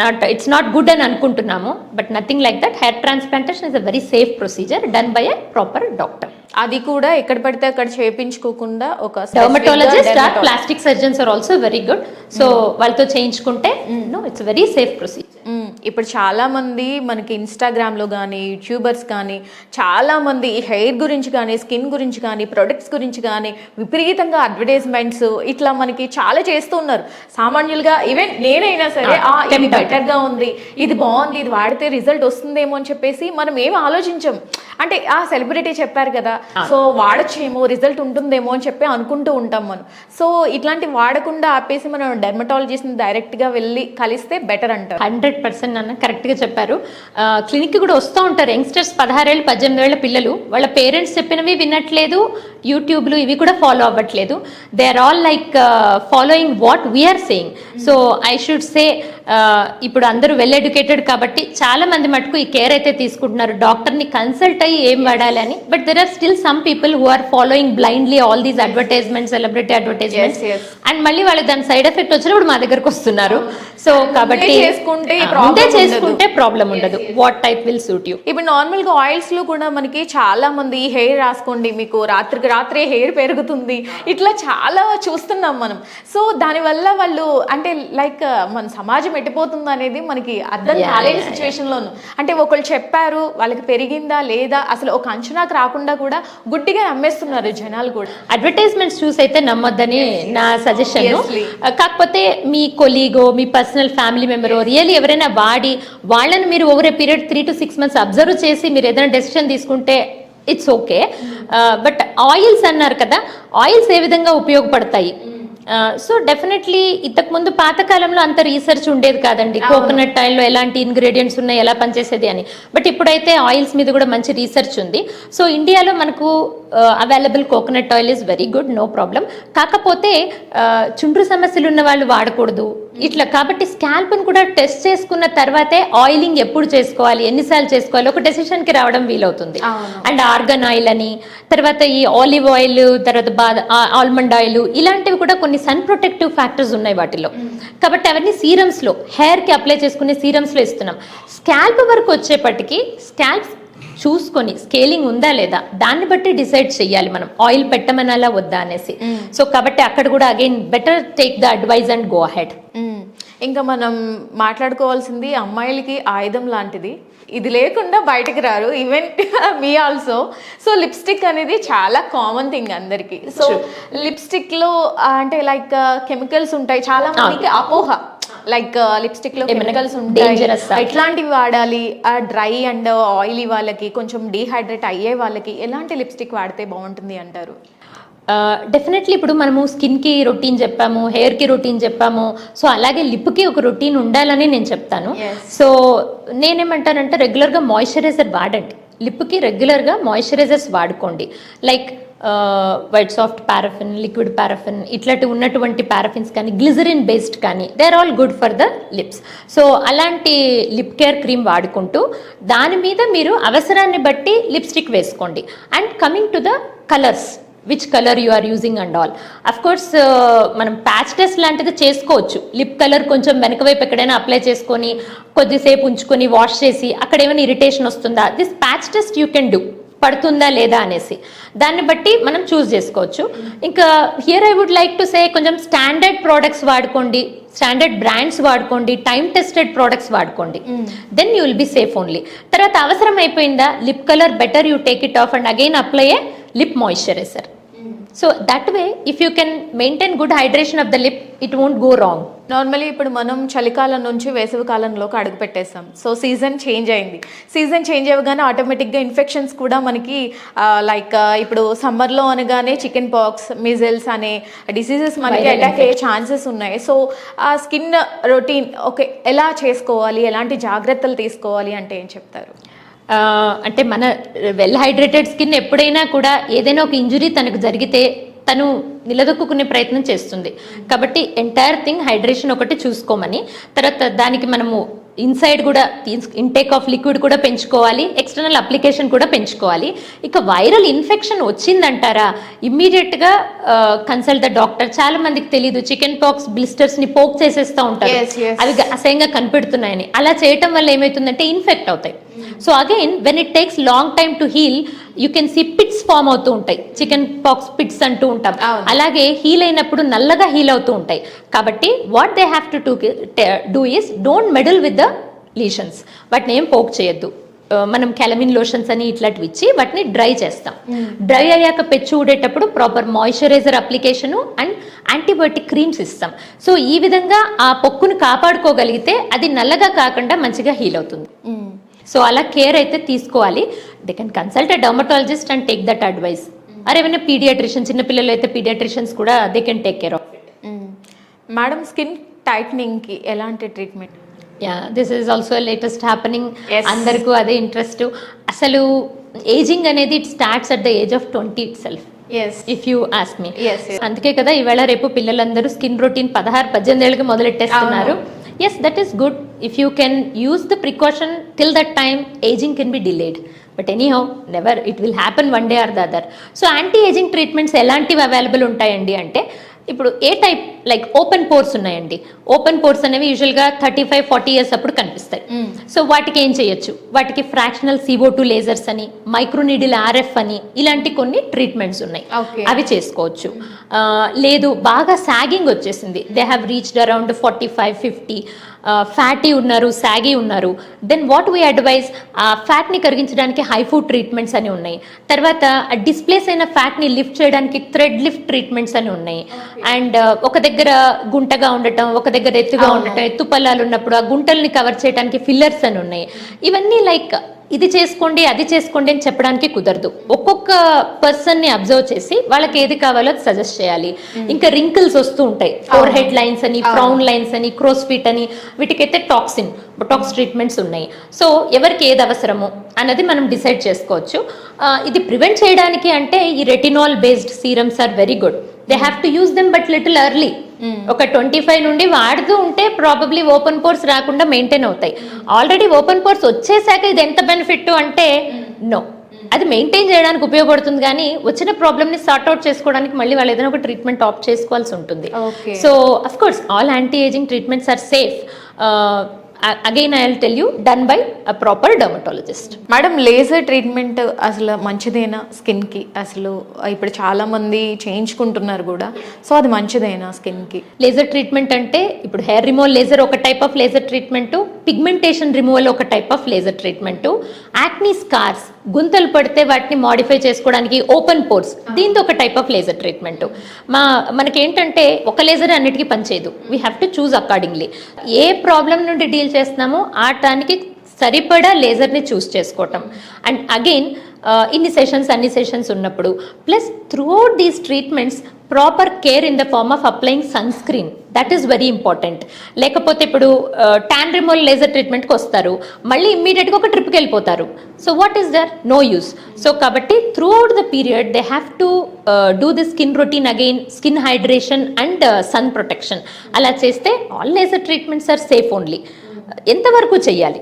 Not it's not good అని అనుకుంటున్నాము but nothing like that hair transplantation is a very safe procedure done by a proper doctor అది కూడా ఎక్కడ పడితే అక్కడ చేయించుకోకుండా ఒక dermatologist or plastic surgeons are also very good so వాళ్ళతో చేయించుకుంటే no it's very safe procedure. ఇప్పుడు చాలా మంది మనకి ఇన్స్టాగ్రామ్లో కానీ యూట్యూబర్స్ కానీ చాలా మంది ఈ హెయిర్ గురించి కానీ స్కిన్ గురించి కానీ ప్రొడక్ట్స్ గురించి కానీ విపరీతంగా అడ్వర్టైజ్మెంట్స్ ఇట్లా మనకి చాలా చేస్తూ ఉన్నారు. సామాన్యులుగా ఈవెన్ నేనైనా సరే ఇది బెటర్గా ఉంది ఇది బాగుంది ఇది వాడితే రిజల్ట్ వస్తుందేమో అని చెప్పేసి మనం ఏం ఆలోచించం. అంటే ఆ సెలబ్రిటీ చెప్పారు కదా సో వాడచ్చేమో రిజల్ట్ ఉంటుందేమో అని చెప్పి అనుకుంటూ ఉంటాం మనం. సో ఇట్లాంటి వాడకుండా ఆపేసి మనం డెర్మటాలజిస్ట్ని డైరెక్ట్గా వెళ్ళి కలిస్తే బెటర్ అంటారు. హండ్రెడ్ పర్సెంట్ నాన్న కరెక్ట్గా చెప్పారు. క్లినిక్కి కూడా వస్తూ ఉంటారు. యంగ్స్టర్స్ పదహారేళ్ళు పద్దెనిమిది ఏళ్ళ పిల్లలు. వాళ్ళ పేరెంట్స్ చెప్పినవి వినట్లేదు. యూట్యూబ్లు ఇవి కూడా ఫాలో అవ్వట్లేదు. They are all like following what we are saying so I should say ఇప్పుడు అందరూ వెల్ ఎడ్యుకేటెడ్ కాబట్టి చాలా మంది మటుకు ఈ కేర్ అయితే తీసుకుంటున్నారు. డాక్టర్ని కన్సల్ట్ అయ్యి ఏం వాడాలి అని. But there are still some people who are following blindly all these advertisement celebrity yes. And మళ్ళీ వాళ్ళకి దాని సైడ్ ఎఫెక్ట్ వచ్చినప్పుడు మా దగ్గరకు వస్తున్నారు. సో కాబట్టి చేసుకుంటే ప్రాబ్లం ఉండదు. What type will suit you ఇప్పుడు నార్మల్గా ఆయిల్స్లో కూడా మనకి చాలా మంది హెయిర్ రాసుకోండి మీకు రాత్రికి రాత్రే హెయిర్ పెరుగుతుంది. ఇట్లా చాలా చూస్తున్నాం మనం. సో దానివల్ల వాళ్ళు అంటే లైక్ మన సమాజం ఎట్టిపోతుంది అనేది మనకి అర్థం కాలేని సిచ్యువేషన్ లోను. అంటే ఒకళ్ళు చెప్పారు వాళ్ళకి పెరిగిందా లేదా అసలు ఒక అంచనాకు రాకుండా కూడా గుడ్డిగా నమ్మేస్తున్నారు జనాలు కూడా. అడ్వర్టైజ్మెంట్స్ చూసి అయితే నమ్మొద్దని నా సజెషన్ Obviously. కాకపోతే మీ కొలీగో మీ పర్సనల్ ఫ్యామిలీ మెంబరో రియల్లీ ఎవరైనా వాడి వాళ్ళని మీరు over a period three to six months observe చేసి మీరు ఏదైనా డెసిషన్ తీసుకుంటే ఇట్స్ ఓకే బట్ ఆయిల్స్ అన్నారు కదా ఆయిల్స్ ఏ విధంగా ఉపయోగపడతాయి? సో డెఫినెట్లీ ఇంతకు ముందు పాతకాలంలో అంత రీసెర్చ్ ఉండేది కాదండి. కోకోనట్ ఆయిల్లో ఎలాంటి ఇంగ్రీడియంట్స్ ఉన్నాయి ఎలా పనిచేసేది అని. బట్ ఇప్పుడైతే ఆయిల్స్ మీద కూడా మంచి రీసెర్చ్ ఉంది. సో ఇండియాలో మనకు available coconut oil is very good no problem కాకపోతే చుండ్రు సమస్యలు ఉన్న వాళ్ళు వాడకూడదు. ఇట్లా కాబట్టి స్కాల్ప్ను కూడా టెస్ట్ చేసుకున్న తర్వాతే ఆయిలింగ్ ఎప్పుడు చేసుకోవాలి ఎన్నిసార్లు చేసుకోవాలి ఒక డెసిషన్కి రావడం వీలవుతుంది. అండ్ ఆర్గన్ ఆయిల్ అని తర్వాత ఈ ఆలివ్ ఆయిల్ తర్వాత బాద ఆల్మండ్ ఆయిల్ ఇలాంటివి కూడా కొన్ని సన్ ప్రొటెక్టివ్ ఫ్యాక్టర్స్ ఉన్నాయి వాటిలో. కాబట్టి అవన్నీ సీరమ్స్లో హెయిర్కి అప్లై చేసుకునే సీరమ్స్లో ఇస్తున్నాం. స్కాల్ప్ వరకు వచ్చేపటికి స్కాల్ప్ చూసుకొని స్కేలింగ్ ఉందా లేదా దాన్ని బట్టి డిసైడ్ చేయాలి మనం. ఆయిల్ పెట్టమనాలా వద్దా అనేసి. సో కాబట్టి అక్కడ కూడా again better take the advice and go hmm. ఇంకా మనం మాట్లాడుకోవాల్సింది అమ్మాయిలకి ఆయుధం లాంటిది. ఇది లేకుండా బయటికి రారు. Even me also so lipstick అనేది చాలా కామన్ థింగ్ అందరికి. సో లిప్స్టిక్లో ఆ, అంటే లైక్ కెమికల్స్ ఉంటాయి. చాలా మందికి అపోహ. లైక్ లిప్స్టిక్లో కెమికల్స్ ఆ? ఉంటాయి. ఎట్లాంటివి వాడాలి? డ్రై అండ్ ఆయిలీ వాళ్ళకి కొంచెం డీహైడ్రేట్ అయ్యే వాళ్ళకి ఎలాంటి లిప్స్టిక్ వాడితే బాగుంటుంది అంటారు? డెఫినెట్లీ ఇప్పుడు మనము స్కిన్కి రొటీన్ చెప్పాము హెయిర్కి రొటీన్ చెప్పాము. సో అలాగే లిప్కి ఒక రొటీన్ ఉండాలని నేను చెప్తాను. సో నేనేమంటానంటే రెగ్యులర్గా మాయిశ్చరైజర్ వాడండి. లిప్కి రెగ్యులర్గా మాయిశ్చరైజర్స్ వాడుకోండి. Like white soft paraffin liquid paraffin ఇట్లాంటి ఉన్నటువంటి పారఫిన్స్ కానీ గ్లిజరిన్ బేస్డ్ కానీ they are all good for the lips so అలాంటి లిప్ కేర్ క్రీమ్ వాడుకుంటూ దాని మీద మీరు అవసరాన్ని బట్టి లిప్స్టిక్ వేసుకోండి. And coming to the colours which colour you are using and all of course మనం ప్యాచ్ టెస్ట్ లాంటిది చేసుకోవచ్చు. లిప్ కలర్ కొంచెం వెనక వైపు ఎక్కడైనా అప్లై చేసుకొని కొద్దిసేపు ఉంచుకొని వాష్ చేసి అక్కడ ఏమైనా ఇరిటేషన్ వస్తుందా? This patch test you can do పడుతుందా లేదా అనేసి. దాన్ని బట్టి మనం చూస్ చేసుకోవచ్చు. ఇంకా here I would like to say కొంచెం స్టాండర్డ్ ప్రోడక్ట్స్ వాడుకోండి. స్టాండర్డ్ బ్రాండ్స్ వాడుకోండి. టైం టెస్టెడ్ ప్రోడక్ట్స్ వాడుకోండి. Then you will be safe only తర్వాత అవసరం అయిపోయిందా? Lip colour better you take it off and again apply a lip moisturiser so that way if you can maintain good hydration of the lip it won't go wrong normally ఇప్పుడు మనం చలికాలం నుంచి వేసవి కాలంలోకి అడుగు పెట్టేస్తాం. సో సీజన్ చేంజ్ అయింది. Season change అవ్వగానే ఆటోమేటిక్గా ఇన్ఫెక్షన్స్ కూడా మనకి లైక్ ఇప్పుడు సమ్మర్లో అనగానే చికెన్ పాక్స్ మిజిల్స్ అనే డిసీజెస్ మనకి అటాక్ అయ్యే ఛాన్సెస్ ఉన్నాయి. సో ఆ స్కిన్ రొటీన్ ఓకే ఎలా చేసుకోవాలి? ఎలాంటి జాగ్రత్తలు తీసుకోవాలి? అంటే ఏం చెప్తారు? అంటే మన వెల్ హైడ్రేటెడ్ స్కిన్ ఎప్పుడైనా కూడా ఏదైనా ఒక ఇంజురీ తనకు జరిగితే తను నిలదొక్కునే ప్రయత్నం చేస్తుంది. కాబట్టి ఎంటైర్ థింగ్ హైడ్రేషన్ ఒకటి చూసుకోమని తర్వాత దానికి మనము ఇన్సైడ్ కూడా ఇంటేక్ ఆఫ్ లిక్విడ్ కూడా పెంచుకోవాలి ఎక్స్టర్నల్ అప్లికేషన్ కూడా పెంచుకోవాలి. ఇక వైరల్ ఇన్ఫెక్షన్ వచ్చిందంటారా? ఇమ్మీడియట్గా కన్సల్ట్ ద డాక్టర్ చాలా మందికి తెలియదు చికెన్ పాక్స్ బ్లిస్టర్స్ని పోక్ చేసేస్తూ ఉంటారు. అవి అసహ్యంగా కనిపెడుతున్నాయని. అలా చేయటం వల్ల ఏమవుతుందంటే ఇన్ఫెక్ట్ అవుతాయి. So again when it takes long time to heal you can see pits form అవుతూ ఉంటాయి. చికెన్ పాక్స్ పిట్స్ అంటూ ఉంటాం. అలాగే హీల్ అయినప్పుడు నల్లగా హీల్ అవుతూ ఉంటాయి. కాబట్టి what they have to do is don't meddle with the lesions వాటిని ఏం పోక్ చేయొద్దు. ఆ, మనం కెలమిన్ లోషన్స్ అని ఇట్లాంటివి ఇచ్చి వాటిని డ్రై చేస్తాం. డ్రై అయ్యాక పెచ్చు ఊడేటప్పుడు proper moisturizer application and antibiotic creams ఇస్తాం. సో ఈ విధంగా ఆ పొక్కును కాపాడుకోగలిగితే అది నల్లగా కాకుండా మంచిగా హీల్ అవుతుంది. సో అలా కేర్ అయితే తీసుకోవాలి. They can consult a dermatologist and take that advice అరే ఏమైనా పీడియాట్రిషియన్ చిన్న పిల్లలు అయితే పీడియాట్రిషియన్స్ కూడా they can take care of it madam skin టైట్నింగ్కి ఎలాంటి treatment yeah this is also latest happening. అందరికీ అదే ఇంట్రెస్ట్ అసలు ఏజింగ్ అనేది it starts at the age of twenty itself yes if you ask me. అందుకే కదా ఈవేళ రేపు పిల్లలందరూ స్కిన్ రొటీన్ పదహారు పద్దెనిమిది ఏళ్ళకి మొదలెట్టేస్తున్నారు. Yes that is good if you can use the precaution till that time ageing can be delayed but anyhow never it will happen one day or the other so anti ageing treatments ఎలాంటివి available ఉంటాయండి అంటే ఇప్పుడు ఏ type like open pores ఉన్నాయండి. Open pores అనేవి యూజువల్గా thirty five forty years అప్పుడు కనిపిస్తాయి. సో వాటికి ఏం చేయొచ్చు? వాటికి ఫ్రాక్షనల్ సివో టూ లేజర్స్ అని మైక్రోనీడిల్ ఆర్ఎఫ్ అని ఇలాంటి కొన్ని ట్రీట్మెంట్స్ ఉన్నాయి. అవి చేసుకోవచ్చు. లేదు బాగా సాగింగ్ వచ్చేసింది. They have reached around forty five fifty fatty ఉన్నారు సాగి ఉన్నారు. దెన్ వాట్ వీ అడ్వైజ్ ఆ ఫ్యాట్ని కరిగించడానికి హై ఫుడ్ ట్రీట్మెంట్స్ అని ఉన్నాయి. తర్వాత డిస్ప్లేస్ అయిన ఫ్యాట్ని లిఫ్ట్ చేయడానికి థ్రెడ్ లిఫ్ట్ ట్రీట్మెంట్స్ అని ఉన్నాయి. అండ్ ఒక దగ్గర గుంటగా ఉండటం ఒక దగ్గర ఎత్తుగా ఉండటం ఎత్తు పల్లాలు ఉన్నప్పుడు ఆ గుంటల్ని కవర్ చేయడానికి ఫిల్లర్స్ అని ఉన్నాయి. ఇవన్నీ లైక్ ఇది చేసుకోండి అది చేసుకోండి అని చెప్పడానికి కుదరదు. ఒక్కొక్క పర్సన్ని అబ్జర్వ్ చేసి వాళ్ళకి ఏది కావాలో అది సజెస్ట్ చేయాలి. ఇంకా రింకిల్స్ వస్తూ ఉంటాయి. ఫోర్ హెడ్ లైన్స్ అని ఫ్రౌన్ లైన్స్ అని క్రోస్ఫిట్ అని వీటికైతే టాక్సిన్ బొటాక్స్ ట్రీట్మెంట్స్ ఉన్నాయి. సో ఎవరికి ఏది అవసరము అన్నది మనం డిసైడ్ చేసుకోవచ్చు. ఇది ప్రివెంట్ చేయడానికి అంటే ఈ retinol based serums are very good they have to use them but little early ఒక ట్వంటీ ఫైవ్ నుండి వాడుతూ ఉంటే ప్రాబబ్లీ ఓపెన్ పోర్స్ రాకుండా మెయింటైన్ అవుతాయి. ఆల్రెడీ ఓపెన్ పోర్స్ వచ్చేసాక ఇది ఎంత బెనిఫిట్ అంటే నో అది మెయింటైన్ చేయడానికి ఉపయోగపడుతుంది కానీ వచ్చిన ప్రాబ్లమ్ని సార్ట్ అవుట్ చేసుకోవడానికి మళ్ళీ వాళ్ళు ఏదైనా ఒక ట్రీట్మెంట్ ఆప్ట్ చేసుకోవాల్సి ఉంటుంది. So of course all anti ageing treatments are safe again I will tell you done by a proper dermatologist madam laser treatment అసలు మంచిదేనా? స్కిన్కి? అసలు ఇప్పుడు చాలా మంది చేయించుకుంటున్నారు కూడా. సో అది మంచిదేనా స్కిన్కి? లేజర్ ట్రీట్మెంట్ అంటే ఇప్పుడు హెయిర్ రిమూవల్ లేజర్ ఒక type of laser treatment pigmentation removal ఒక type of laser treatment acne scars గుంతలు పడితే వాటిని మాడిఫై చేసుకోవడానికి ఓపెన్ పోర్స్ దీంతో ఒక టైప్ ఆఫ్ లేజర్ ట్రీట్మెంట్ మా మనకేంటంటే ఒక లేజర్ అన్నిటికీ పనిచేయదు. We have to choose accordingly A problem నుండి డీల్ చేస్తున్నామో ఆ టానికి సరిపడా లేజర్ని చూస్ చేసుకోవటం. అండ్ అగైన్ ఇన్ని సెషన్స్ అన్ని సెషన్స్ ఉన్నప్పుడు. Plus throughout these treatments proper care in the form of applying sunscreen that is very important లేకపోతే ఇప్పుడు ట్యాన్ రిమోల్ లేజర్ ట్రీట్మెంట్కి వస్తారు. మళ్ళీ ఇమ్మీడియట్గా ఒక ట్రిప్కి వెళ్ళిపోతారు. So what is there no use so కాబట్టి throughout the period they have to do the skin routine again skin hydration and sun protection అలా చేస్తే all laser treatments are safe only ఎంతవరకు చేయాలి